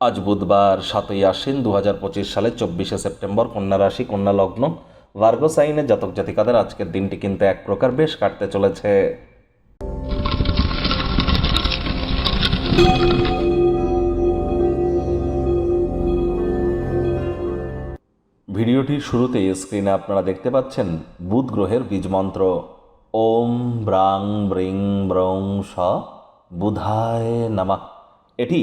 আজ বুধবার সাতই আশ্বিন দু হাজার পঁচিশ সালের চব্বিশে সেপ্টেম্বর কন্যা রাশি, কন্যা লগ্ন। ভার্গো সাইনের জাতক জাতিকাদের আজকের দিনটি কিন্তু এক প্রকার বেশ কাটতে চলেছে। ভিডিওটির শুরুতেই স্ক্রিনে আপনারা দেখতে পাচ্ছেন বুধ গ্রহের বীজমন্ত্র ওম ব্রাং ব্রিং ব্রং স বুধায় নামা। এটি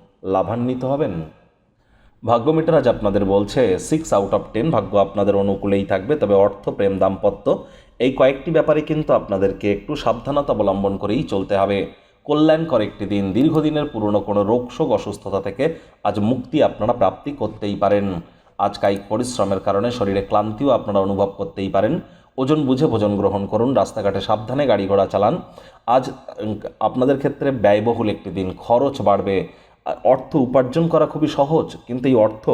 লাভান্বিত হবেন। ভাগ্যমিটার আজ আপনাদের বলছে সিক্স আউট অফ টেন ভাগ্য আপনাদের অনুকূলেই থাকবে, তবে অর্থ, প্রেম, দাম্পত্য, এই কয়েকটি ব্যাপারে কিন্তু আপনাদেরকে একটু সাবধানতা অবলম্বন করেই চলতে হবে। কল্যাণকর একটি দিন, দীর্ঘদিনের পুরনো কোনো রোগশোক অসুস্থতা থেকে আজ মুক্তি আপনারা প্রাপ্তি করতেই পারেন। আজ কায়িক পরিশ্রমের কারণে শরীরে ক্লান্তিও আপনারা অনুভব করতেই পারেন। ওজন বুঝে ভোজন গ্রহণ করুন, রাস্তাঘাটে সাবধানে গাড়ি ঘোড়া চালান। আজ, আপনাদের ক্ষেত্রে ব্যয়বহুল একটি দিন, খরচ বাড়বে। অর্থ উপার্জন করা খুবই সহজ, কিন্তু এই অর্থ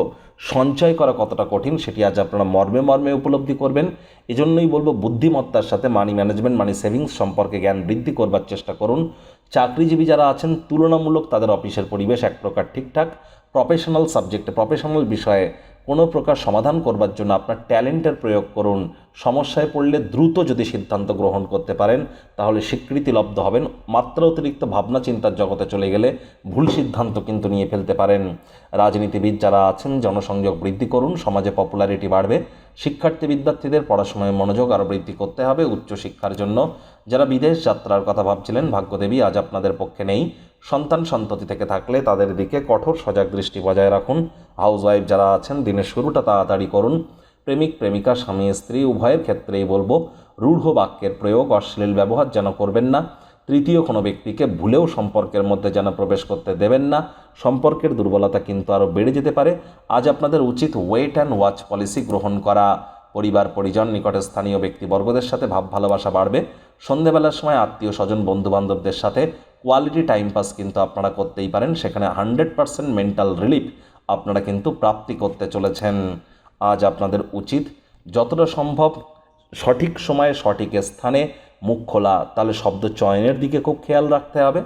সঞ্চয় করা কতটা কঠিন সেটি আজ আপনারা মর্মে মর্মে উপলব্ধি করবেন। এজন্যই বলব বুদ্ধিমত্তার সাথে মানি ম্যানেজমেন্ট মানি সেভিংস সম্পর্কে জ্ঞান বৃদ্ধি করবার চেষ্টা করুন। চাকরিজীবী যারা আছেন, তুলনামূলক তাদের অফিসের পরিবেশ এক প্রকার ঠিকঠাক। প্রফেশনাল সাবজেক্টে প্রফেশনাল বিষয়ে কোনো প্রকার সমাধান করবার জন্য আপনার ট্যালেন্টের প্রয়োগ করুন। সমস্যায় পড়লে দ্রুত যদি সিদ্ধান্ত গ্রহণ করতে পারেন, তাহলে স্বীকৃতি লব্ধ হবেন। মাত্রা অতিরিক্ত ভাবনা চিন্তার জগতে চলে গেলে ভুল সিদ্ধান্ত কিন্তু নিয়ে ফেলতে পারেন। রাজনীতিবিদ যারা আছেন, জনসংযোগ বৃদ্ধি করুন, সমাজে পপুলারিটি বাড়বে। শিক্ষার্থী বিদ্যার্থীদের পড়াশোনায় মনোযোগ আরও বৃদ্ধি করতে হবে উচ্চশিক্ষার জন্য। যারা বিদেশ যাত্রার কথা ভাবছিলেন, ভাগ্যদেবী আজ আপনাদের পক্ষে নেই। সন্তান সন্ততি থেকে থাকলে তাদের দিকে কঠোর সজাগ দৃষ্টি বজায় রাখুন। হাউস ওয়াইফ যারা আছেন, দিনের শুরুটা তাড়াতাড়ি করুন। প্রেমিক, প্রেমিকা, স্বামী, স্ত্রী, উভয়ের ক্ষেত্রেই বলব, রূঢ় বাক্যের প্রয়োগ, অশ্লীল ব্যবহার যেন করবেন না। তৃতীয় কোনো ব্যক্তিকে ভুলেও সম্পর্কের মধ্যে যেন প্রবেশ করতে দেবেন না। সম্পর্কের দুর্বলতা কিন্তু আরও বেড়ে যেতে পারে। আজ আপনাদের উচিত ওয়েট অ্যান্ড ওয়াচ পলিসি গ্রহণ করা। পরিবার, পরিজন, নিকটে স্থানীয় ব্যক্তিবর্গদের সাথে ভাব ভালোবাসা বাড়বে। সন্ধেবেলার সময় আত্মীয় স্বজন, বন্ধুবান্ধবদের সাথে কোয়ালিটি টাইম পাস কিন্তু আপনারা করতেই পারেন। সেখানে হান্ড্রেড পারসেন্ট মেন্টাল রিলিফ আপনারা কিন্তু প্রাপ্তি করতে চলেছেন। আজ আপনাদের উচিত যতটা সম্ভব সঠিক সময়ে সঠিক স্থানে মুখ খোলা। তাহলে শব্দ চয়নের দিকে খুব খেয়াল রাখতে হবে।